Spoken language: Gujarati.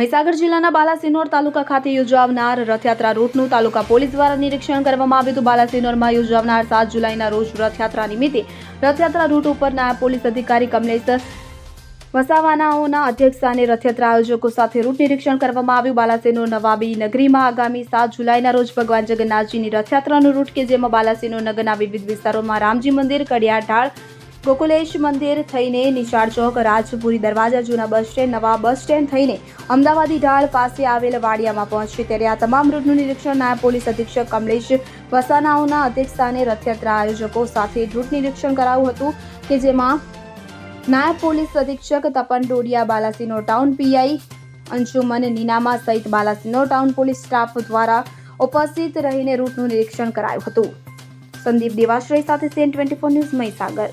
મહીસાગર જિલ્લાના બાલાસિનોર તાલુકા ખાતે યોજાવનાર રથયાત્રા રૂટનું તાલુકા પોલીસ દ્વારા નિરીક્ષણ કરવામાં આવ્યું હતું. બાલાસિનોરમાં યોજાવનાર સાત જુલાઈના રોજ રથયાત્રા નિમિત્તે રથયાત્રા રૂટ ઉપર નાયબ પોલીસ અધિકારી કમલેશ વસાવાનાઓના અધ્યક્ષસ્થાને રથયાત્રા આયોજકો સાથે રૂટ નિરીક્ષણ કરવામાં આવ્યું. બાલાસિનોર નવાબી નગરીમાં આગામી સાત જુલાઈના રોજ ભગવાન જગન્નાથજીની રથયાત્રાનું રૂટ કે જેમાં બાલાસિનોર નગરના વિવિધ વિસ્તારોમાં રામજી મંદિર કડિયા ઢાળ ગોકુલેશ મંદિર થઈને નિશાળ ચોક, રાજપુરી દરવાજા, જૂના બસ સ્ટેન્ડ, નવા બસ સ્ટેન્ડ થઈને અમદાવાદી ઢાળ પાસે આવેલ વાડિયામાં પહોંચશે ત્યારે આ તમામ રૂટનું નિરીક્ષણ નાયબ પોલીસ અધિક્ષક કમલેશ વસાનાઓના અધ્યક્ષસ્થાને રથયાત્રા આયોજકો સાથે રૂટ નિરીક્ષણ કરાયું હતું કે જેમાં નાયબ પોલીસ અધિક્ષક તપન ડોડિયા બાલાસિનો ટાઉન પીઆઈ, અંશુમન નીનામા સહિત બાલાસિનો ટાઉન પોલીસ સ્ટાફ દ્વારા ઉપસ્થિત રહીને રૂટનું નિરીક્ષણ કરાયું હતું. સંદીપ દેવાશ્રય સાથે CN twenty four news Mahisagar.